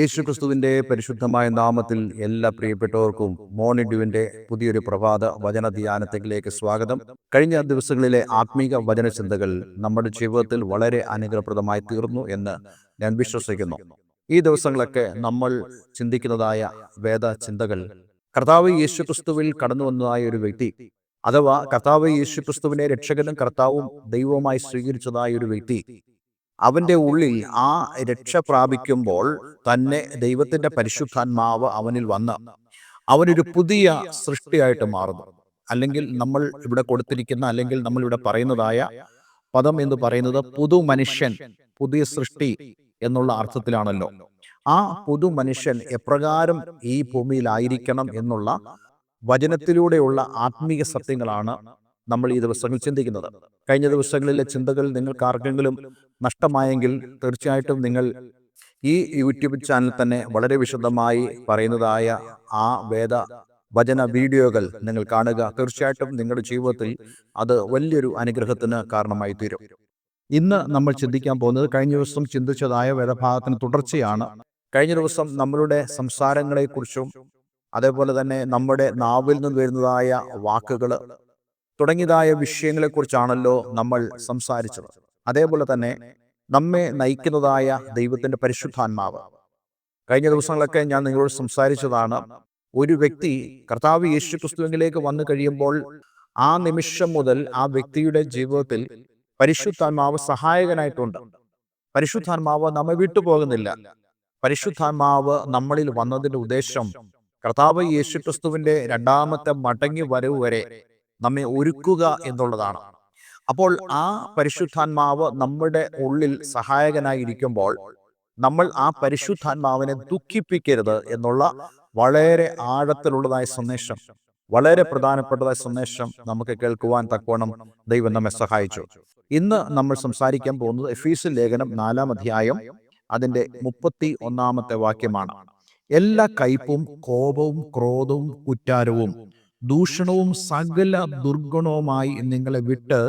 യേശു ക്രിസ്തുവിന്റെ പരിശുദ്ധമായ നാമത്തിൽ എല്ലാ പ്രിയപ്പെട്ടവർക്കും മോണിഡ്യുവിന്റെ പുതിയൊരു പ്രഭാത വചന ധ്യാനത്തിലേക്ക് സ്വാഗതം. കഴിഞ്ഞ ദിവസങ്ങളിലെ ആത്മീക വചന ചിന്തകൾ നമ്മുടെ ജീവിതത്തിൽ വളരെ അനുഗ്രഹപ്രദമായി തീർന്നു എന്ന് ഞാൻ വിശ്വസിക്കുന്നു. ഈ ദിവസങ്ങളൊക്കെ നമ്മൾ ചിന്തിക്കുന്നതായ വേദ ചിന്തകൾ. കർത്താവ് യേശു ക്രിസ്തുവിൽ കടന്നു വന്നതായ ഒരു വ്യക്തി അഥവാ കർത്താവ് യേശു ക്രിസ്തുവിനെ രക്ഷകനും കർത്താവും ദൈവവുമായി സ്വീകരിച്ചതായ ഒരു വ്യക്തി അവന്റെ ഉള്ളിൽ ആ രക്ഷ പ്രാപിക്കുമ്പോൾ തന്നെ ദൈവത്തിന്റെ പരിശുദ്ധാത്മാവ് അവനിൽ വന്ന് അവനൊരു പുതിയ സൃഷ്ടിയായിട്ട് മാറുന്നു. അല്ലെങ്കിൽ നമ്മൾ ഇവിടെ കൊടുത്തിരിക്കുന്ന അല്ലെങ്കിൽ നമ്മൾ ഇവിടെ പറയുന്നതായ പദം എന്ന് പറയുന്നത് പുതു മനുഷ്യൻ പുതിയ സൃഷ്ടി എന്നുള്ള അർത്ഥത്തിലാണല്ലോ. ആ പുതു മനുഷ്യൻ എപ്രകാരം ഈ ഭൂമിയിലായിരിക്കണം എന്നുള്ള വചനത്തിലൂടെയുള്ള ആത്മീയ സത്യങ്ങളാണ് നമ്മൾ ഈ ദിവസങ്ങൾ ചിന്തിക്കുന്നത്. കഴിഞ്ഞ ദിവസങ്ങളിലെ ചിന്തകൾ നിങ്ങൾക്ക് ആർക്കെങ്കിലും നഷ്ടമായെങ്കിൽ തീർച്ചയായിട്ടും നിങ്ങൾ ഈ യൂട്യൂബ് ചാനൽ തന്നെ വളരെ വിശദമായി പറയുന്നതായ ആ വേദ വചന വീഡിയോകൾ നിങ്ങൾ കാണുക. തീർച്ചയായിട്ടും നിങ്ങളുടെ ജീവിതത്തിൽ അത് വലിയൊരു അനുഗ്രഹത്തിന് കാരണമായി തീരും ഇന്ന് നമ്മൾ ചിന്തിക്കാൻ പോകുന്നത് കഴിഞ്ഞ ദിവസം ചിന്തിച്ചതായ വേദഭാഗത്തിന് തുടർച്ചയാണ്. കഴിഞ്ഞ ദിവസം നമ്മളുടെ സംസാരങ്ങളെക്കുറിച്ചും അതേപോലെ തന്നെ നമ്മുടെ നാവിൽ നിന്ന് വരുന്നതായ വാക്കുകൾ തുടങ്ങിയതായ വിഷയങ്ങളെക്കുറിച്ചാണല്ലോ നമ്മൾ സംസാരിച്ചത്. അതേപോലെ തന്നെ നമ്മെ നയിക്കുന്നതായ ദൈവത്തിന്റെ പരിശുദ്ധാത്മാവ്. കഴിഞ്ഞ ദിവസങ്ങളൊക്കെ ഞാൻ നിങ്ങളോട് സംസാരിച്ചതാണ്. ഒരു വ്യക്തി കർത്താവ് യേശു ക്രിസ്തുവിലേക്ക് വന്നു കഴിയുമ്പോൾ ആ നിമിഷം മുതൽ ആ വ്യക്തിയുടെ ജീവിതത്തിൽ പരിശുദ്ധാത്മാവ് സഹായകനായിട്ടുണ്ട്. പരിശുദ്ധാത്മാവ് നമ്മെ വിട്ടുപോകുന്നില്ല പരിശുദ്ധാത്മാവ് നമ്മളിൽ വന്നതിന്റെ ഉദ്ദേശം കർത്താവ് യേശു ക്രിസ്തുവിന്റെ രണ്ടാമത്തെ മടങ്ങി വരവ് വരെ നമ്മെ ഒരുക്കുക എന്നുള്ളതാണ്. അപ്പോൾ ആ പരിശുദ്ധാത്മാവ് നമ്മുടെ ഉള്ളിൽ സഹായകനായിരിക്കുമ്പോൾ നമ്മൾ ആ പരിശുദ്ധാത്മാവിനെ ദുഃഖിപ്പിക്കരുത് എന്നുള്ള വളരെ ആഴത്തിലുള്ളതായ സന്ദേശം വളരെ പ്രധാനപ്പെട്ടതായ സന്ദേശം നമുക്ക് കേൾക്കുവാൻ തക്കവണ്ണം ദൈവം നമ്മെ സഹായിച്ചു. ഇന്ന് നമ്മൾ സംസാരിക്കാൻ പോകുന്നത് എഫീസ് ലേഖനം നാലാം അധ്യായം അതിന്റെ മുപ്പത്തി ഒന്നാമത്തെ വാക്യമാണ്. എല്ലാ കയ്പും കോപവും ക്രോധവും കുറ്റാരവും ദൂഷണവും സകല ദുർഗുണവുമായി നിങ്ങളെ വിട്ട്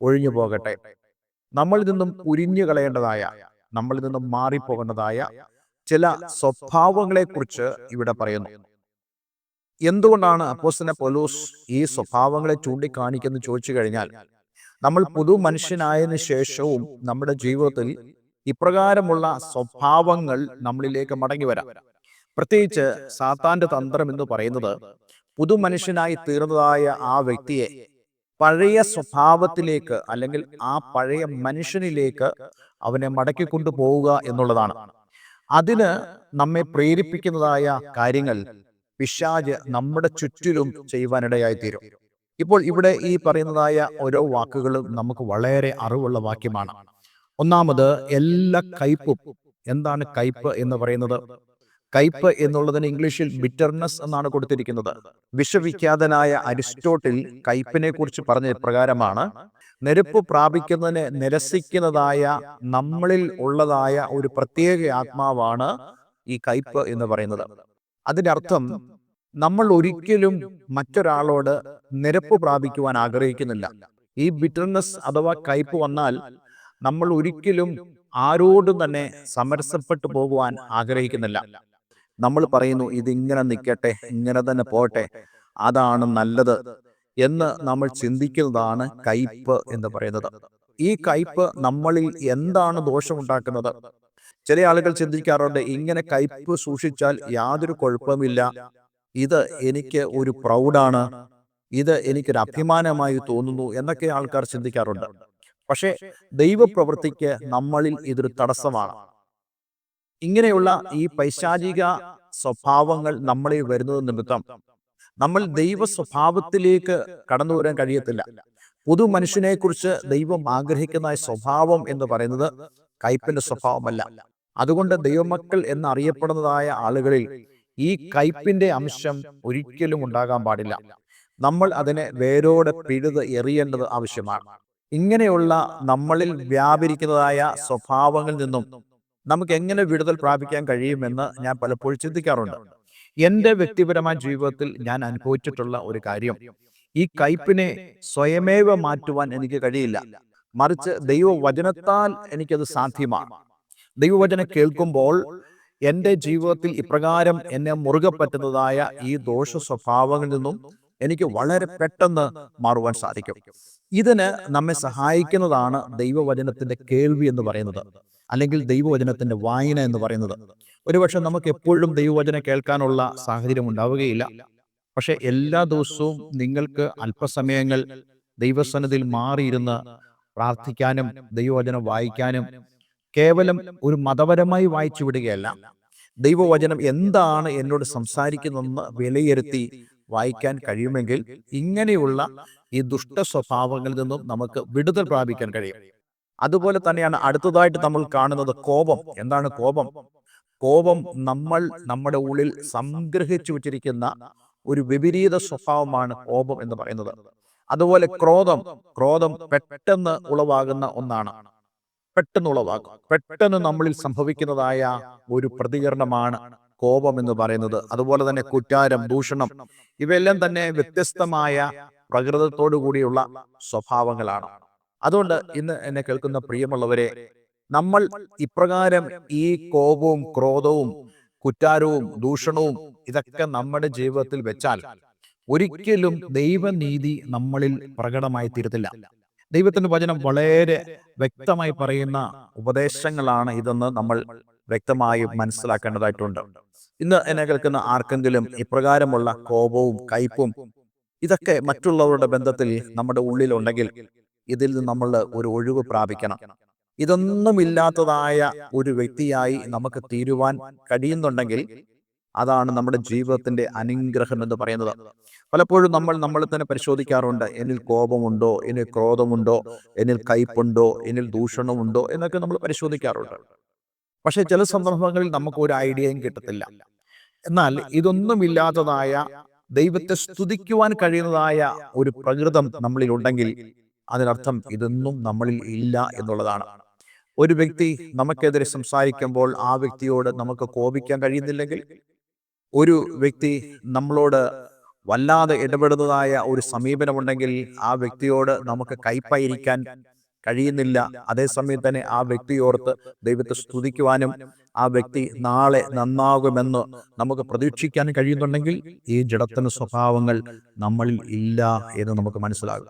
ഒഴിഞ്ഞു പോകട്ടെ. നമ്മളിൽ നിന്നും ഉരിഞ്ഞു കളയേണ്ടതായ നമ്മളിൽ നിന്നും മാറിപ്പോകേണ്ടതായ ചില സ്വഭാവങ്ങളെ കുറിച്ച് ഇവിടെ പറയുന്നു. എന്തുകൊണ്ടാണ് അപ്പോസ്തന പൊലൂസ് ഈ സ്വഭാവങ്ങളെ ചൂണ്ടിക്കാണിക്കുന്നു ചോദിച്ചു കഴിഞ്ഞാൽ നമ്മൾ പുതു മനുഷ്യനായതിനു ശേഷവും നമ്മുടെ ജീവിതത്തിൽ ഇപ്രകാരമുള്ള സ്വഭാവങ്ങൾ നമ്മളിലേക്ക് മടങ്ങി വരാം പ്രത്യേകിച്ച് സാത്താന്റെ തന്ത്രം എന്ന് പറയുന്നത് പുതുമനുഷ്യനായി തീർന്നതായ ആ വ്യക്തിയെ പഴയ സ്വഭാവത്തിലേക്ക് അല്ലെങ്കിൽ ആ പഴയ മനുഷ്യനിലേക്ക് അവനെ മടക്കി കൊണ്ടുപോവുക എന്നുള്ളതാണ്. അതിന് നമ്മെ പ്രേരിപ്പിക്കുന്നതായ കാര്യങ്ങൾ പിശാജ് നമ്മുടെ ചുറ്റിലും ചെയ്യുവാനിടയായി തീരും ഇപ്പോൾ ഇവിടെ ഈ പറയുന്നതായ ഓരോ വാക്കുകളും നമുക്ക് വളരെ അറിവുള്ള വാക്യമാണ്. ഒന്നാമത് എല്ലാ കയ്പും എന്താണ് കയ്പ് എന്ന് പറയുന്നത്? കയ്പ് എന്നുള്ളതിന് ഇംഗ്ലീഷിൽ ബിറ്റർനെസ് എന്നാണ് കൊടുത്തിരിക്കുന്നത്. വിശ്വവിഖ്യാതനായ അരിസ്റ്റോട്ടിൽ കയ്പിനെ കുറിച്ച് പറഞ്ഞ പ്രകാരമാണ് നെരുപ്പ് പ്രാപിക്കുന്നതിന് നിരസിക്കുന്നതായ നമ്മളിൽ ഉള്ളതായ ഒരു പ്രത്യേക ആത്മാവാണ് ഈ കയ്പ് എന്ന് പറയുന്നത്. അതിന്റെ അർത്ഥം നമ്മൾ ഒരിക്കലും മറ്റൊരാളോട് നിരപ്പ് പ്രാപിക്കുവാൻ ആഗ്രഹിക്കുന്നില്ല. ഈ ബിറ്റർനെസ് അഥവാ കയ്പ് വന്നാൽ നമ്മൾ ഒരിക്കലും ആരോടും തന്നെ സമരസപ്പെട്ടു പോകുവാൻ ആഗ്രഹിക്കുന്നില്ല. നമ്മൾ പറയുന്നു ഇതിങ്ങനെ നിൽക്കട്ടെ ഇങ്ങനെ തന്നെ പോട്ടെ അതാണ് നല്ലത് എന്ന് നമ്മൾ ചിന്തിക്കുന്നതാണ് കയ്പ് എന്ന് പറയുന്നത്. ഈ കയ്പ് നമ്മളിൽ എന്താണ് ദോഷമുണ്ടാക്കുന്നത്? ചില ആളുകൾ ചിന്തിക്കാറുണ്ട് ഇങ്ങനെ കയ്പ് സൂക്ഷിച്ചാൽ യാതൊരു കുഴപ്പമില്ല. ഇത് എനിക്ക് ഒരു പ്രൗഡാണ്. ഇത് എനിക്കൊരു അഭിമാനമായി തോന്നുന്നു എന്നൊക്കെ ആൾക്കാർ ചിന്തിക്കാറുണ്ട്. പക്ഷേ ദൈവപ്രവൃത്തിക്ക് നമ്മളിൽ ഇതൊരു തടസ്സമാണ്. ഇങ്ങനെയുള്ള ഈ പൈശാചിക സ്വഭാവങ്ങൾ നമ്മളിൽ വരുന്നത് നിമിത്തം നമ്മൾ ദൈവ സ്വഭാവത്തിലേക്ക് കടന്നു വരാൻ കഴിയത്തില്ല. പുതു മനുഷ്യനെ കുറിച്ച് ദൈവം ആഗ്രഹിക്കുന്ന സ്വഭാവം എന്ന് പറയുന്നത് കയ്പിന്റെ സ്വഭാവമല്ല. അതുകൊണ്ട് ദൈവമക്കൾ എന്നറിയപ്പെടുന്നതായ ആളുകളിൽ ഈ കയ്പിന്റെ അംശം ഒരിക്കലും ഉണ്ടാകാൻ പാടില്ല. നമ്മൾ അതിനെ വേരോടെ പിഴുത് എറിയേണ്ടത് ആവശ്യമാണ്. ഇങ്ങനെയുള്ള നമ്മളിൽ വ്യാപരിക്കുന്നതായ സ്വഭാവങ്ങളിൽ നിന്നും നമുക്ക് എങ്ങനെ വിടുതൽ പ്രാപിക്കാൻ കഴിയുമെന്ന് ഞാൻ പലപ്പോഴും ചിന്തിക്കാറുണ്ട്. എന്റെ വ്യക്തിപരമായ ജീവിതത്തിൽ ഞാൻ അനുഭവിച്ചിട്ടുള്ള ഒരു കാര്യം ഈ കയ്പിനെ സ്വയമേവ മാറ്റുവാൻ എനിക്ക് കഴിയില്ല. മറിച്ച് ദൈവവചനത്താൽ എനിക്കത് സാധ്യമാണ് ദൈവവചനം കേൾക്കുമ്പോൾ എന്റെ ജീവിതത്തിൽ ഇപ്രകാരം എന്നെ മുറുകെ പറ്റുന്നതായ ഈ ദോഷ സ്വഭാവങ്ങളിൽ നിന്നും എനിക്ക് വളരെ പെട്ടെന്ന് മാറുവാൻ സാധിക്കും. ഇതിന് നമ്മെ സഹായിക്കുന്നതാണ് ദൈവവചനത്തിന്റെ കേൾവി എന്ന് പറയുന്നത്. അല്ലെങ്കിൽ ദൈവവചനത്തിന്റെ വായന എന്ന് പറയുന്നത്. ഒരുപക്ഷെ നമുക്ക് എപ്പോഴും ദൈവവചനം കേൾക്കാനുള്ള സാഹചര്യം ഉണ്ടാവുകയില്ല. പക്ഷെ എല്ലാ ദിവസവും നിങ്ങൾക്ക് അല്പസമയങ്ങൾ ദൈവസന്നിധിയിൽ മാറിയിരുന്ന് പ്രാർത്ഥിക്കാനും ദൈവവചനം വായിക്കാനും കേവലം ഒരു മതപരമായി വായിച്ചു വിടുകയല്ല. ദൈവവചനം എന്താണ് എന്നോട് സംസാരിക്കുന്നതെന്ന് വിലയിരുത്തി വായിക്കാൻ കഴിയുമെങ്കിൽ ഇങ്ങനെയുള്ള ഈ ദുഷ്ട സ്വഭാവങ്ങളിൽ നിന്നും നമുക്ക് വിടുതൽ പ്രാപിക്കാൻ കഴിയും. അതുപോലെ തന്നെയാണ് അടുത്തതായിട്ട് നമ്മൾ കാണുന്നത് കോപം. എന്താണ് കോപം? കോപം നമ്മൾ നമ്മുടെ ഉള്ളിൽ സംഗ്രഹിച്ചു വച്ചിരിക്കുന്ന ഒരു വിപരീത സ്വഭാവമാണ് കോപം എന്ന് പറയുന്നത്. അതുപോലെ ക്രോധം. ക്രോധം പെട്ടെന്ന് ഉളവാകുന്ന ഒന്നാണ്. പെട്ടെന്ന് ഉളവാകും പെട്ടെന്ന് നമ്മളിൽ സംഭവിക്കുന്നതായ ഒരു പ്രതികരണമാണ് കോപം എന്ന് പറയുന്നത്. അതുപോലെ തന്നെ കുറ്റാരം ദൂഷണം ഇവയെല്ലാം തന്നെ വ്യത്യസ്തമായ പ്രകൃതത്തോടു കൂടിയുള്ള സ്വഭാവങ്ങളാണ്. അതുകൊണ്ട് ഇന്ന് എന്നെ കേൾക്കുന്ന പ്രിയമുള്ളവരെ നമ്മൾ ഇപ്രകാരം ഈ കോപവും ക്രോധവും കുറ്റാരവും ദൂഷണവും ഇതൊക്കെ നമ്മുടെ ജീവിതത്തിൽ വെച്ചാൽ ഒരിക്കലും ദൈവനീതി നമ്മളിൽ പ്രകടമായി തീരത്തില്ല. ദൈവത്തിന്റെ വചനം വളരെ വ്യക്തമായി പറയുന്ന ഉപദേശങ്ങളാണ് ഇതെന്ന് നമ്മൾ വ്യക്തമായി മനസ്സിലാക്കേണ്ടതായിട്ടുണ്ട്. ഇന്ന് എന്നെ കേൾക്കുന്ന ആർക്കെങ്കിലും ഇപ്രകാരമുള്ള കോപവും കയ്പും ഇതൊക്കെ മറ്റുള്ളവരുടെ ബന്ധത്തിൽ നമ്മുടെ ഉള്ളിലുണ്ടെങ്കിൽ ഇതിൽ നിന്ന് നമ്മൾ ഒരു ഒഴിവ് പ്രാപിക്കണം. ഇതൊന്നുമില്ലാത്തതായ ഒരു വ്യക്തിയായി നമുക്ക് തീരുവാൻ കഴിയുന്നുണ്ടെങ്കിൽ അതാണ് നമ്മുടെ ജീവിതത്തിന്റെ അനുഗ്രഹം എന്ന് പറയുന്നത്. പലപ്പോഴും നമ്മൾ നമ്മളെ തന്നെ പരിശോധിക്കാറുണ്ട്. എന്നിൽ കോപമുണ്ടോ? എന്നിൽ ക്രോധമുണ്ടോ? എന്നിൽ കയ്പുണ്ടോ? എന്നിൽ ദൂഷണമുണ്ടോ? എന്നൊക്കെ നമ്മൾ പരിശോധിക്കാറുണ്ട്. പക്ഷേ ചില സന്ദർഭങ്ങളിൽ നമുക്ക് ഒരു ഐഡിയയും കിട്ടത്തില്ല. എന്നാൽ ഇതൊന്നുമില്ലാത്തതായ ദൈവത്തെ സ്തുതിക്കുവാൻ കഴിയുന്നതായ ഒരു പ്രകൃതം നമ്മളിൽ ഉണ്ടെങ്കിൽ അതിനർത്ഥം ഇതൊന്നും നമ്മളിൽ ഇല്ല എന്നുള്ളതാണ്. ഒരു വ്യക്തി നമുക്കെതിരെ സംസാരിക്കുമ്പോൾ ആ വ്യക്തിയോട് നമുക്ക് കോപിക്കാൻ കഴിയുന്നില്ലെങ്കിൽ ഒരു വ്യക്തി നമ്മളോട് വല്ലാതെ ഇടപെടുന്നതായ ഒരു സമീപനമുണ്ടെങ്കിൽ ആ വ്യക്തിയോട് നമുക്ക് കൈപ്പായിരിക്കാൻ കഴിയുന്നില്ല. അതേസമയം തന്നെ ആ വ്യക്തിയോർത്ത് ദൈവത്തെ സ്തുതിക്കുവാനും ആ വ്യക്തി നാളെ നന്നാകുമെന്ന് നമുക്ക് പ്രതീക്ഷിക്കാൻ കഴിയുന്നുണ്ടെങ്കിൽ ഈ ജഡത്തിന് സ്വഭാവങ്ങൾ നമ്മളിൽ ഇല്ല എന്ന് നമുക്ക് മനസ്സിലാകും.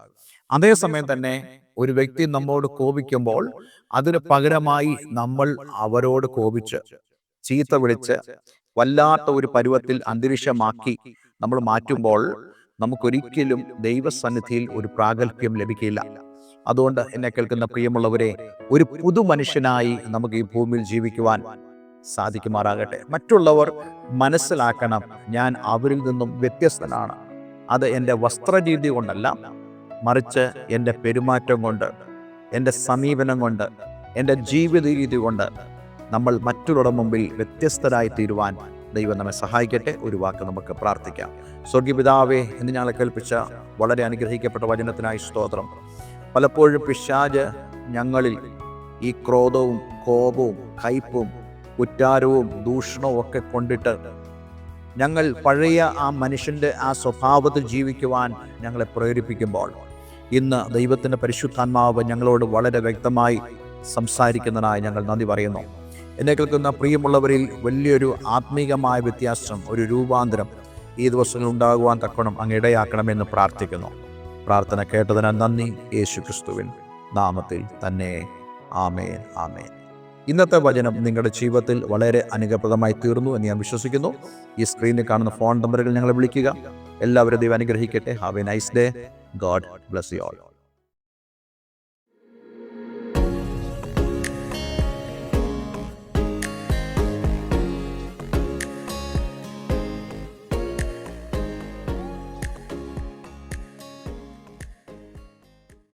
അതേസമയം തന്നെ ഒരു വ്യക്തി നമ്മോട് കോപിക്കുമ്പോൾ അതിന് പകരമായി നമ്മൾ അവരോട് കോപിച്ച് ചീത്ത വിളിച്ച് വല്ലാത്ത ഒരു പരുവത്തിൽ അന്തരീക്ഷമാക്കി നമ്മൾ മാറ്റുമ്പോൾ നമുക്കൊരിക്കലും ദൈവസന്നിധിയിൽ ഒരു പ്രാഗൽഭ്യം ലഭിക്കില്ല. അതുകൊണ്ട് എന്നെ കേൾക്കുന്ന പ്രിയമുള്ളവരെ ഒരു പുതു മനുഷ്യനായി നമുക്ക് ഈ ഭൂമിയിൽ ജീവിക്കുവാൻ സാധിക്കുമാറാകട്ടെ. മറ്റുള്ളവർ മനസ്സിലാക്കണം ഞാൻ അവരിൽ നിന്നും വ്യത്യസ്തനാണ്. അത് എന്റെ വസ്ത്രരീതി കൊണ്ടല്ല മറിച്ച് എന്റെ പെരുമാറ്റം കൊണ്ട് എന്റെ സമീപനം കൊണ്ട് എന്റെ ജീവിത രീതി കൊണ്ട് നമ്മൾ മറ്റുള്ളവരുടെ മുമ്പിൽ വ്യത്യസ്തരായി തീരുവാൻ ദൈവം നമ്മെ സഹായിക്കട്ടെ. ഒരു വാക്ക് നമുക്ക് പ്രാർത്ഥിക്കാം. സ്വർഗീപിതാവേ എന്ന് ഞങ്ങളെ കേൾപ്പിച്ച വളരെ അനുഗ്രഹിക്കപ്പെട്ട വചനത്തിനായി സ്തോത്രം. പലപ്പോഴും പിശാജ് ഞങ്ങളിൽ ഈ ക്രോധവും കോപവും കയ്പും കുറ്റാരവും ദൂഷണവും ഒക്കെ കൊണ്ടിട്ട് ഞങ്ങൾ പഴയ ആ മനുഷ്യന്റെ ആ സ്വഭാവത്തിൽ ജീവിക്കുവാൻ ഞങ്ങളെ പ്രേരിപ്പിക്കുമ്പോൾ ഇന്ന് ദൈവത്തിന്റെ പരിശുദ്ധാത്മാവ് ഞങ്ങളോട് വളരെ വ്യക്തമായി സംസാരിക്കുന്നതിനായി ഞങ്ങൾ നന്ദി പറയുന്നു. എന്നെ കേൾക്കുന്ന പ്രിയമുള്ളവരിൽ വലിയൊരു ആത്മീകമായ വ്യത്യാസം ഒരു രൂപാന്തരം ഈ ദിവസങ്ങളിൽ ഉണ്ടാകുവാൻ തക്കണം അങ്ങ് ഇടയാക്കണമെന്ന് പ്രാർത്ഥിക്കുന്നു. പ്രാർത്ഥന കേട്ടതിന് നന്ദി യേശു ക്രിസ്തുവിൻ നാമത്തിൽ തന്നെ. ആമേൻ ആമേൻ. ഇന്നത്തെ വചനം നിങ്ങളുടെ ജീവിതത്തിൽ വളരെ അനുഗ്രഹപ്രദമായി തീർന്നു എന്ന് ഞാൻ വിശ്വസിക്കുന്നു. ഈ സ്ക്രീനിൽ കാണുന്ന ഫോൺ നമ്പറുകൾ ഞങ്ങളെ വിളിക്കുക. എല്ലാവരും ദൈവം അനുഗ്രഹിക്കട്ടെ. Have a nice day God bless you all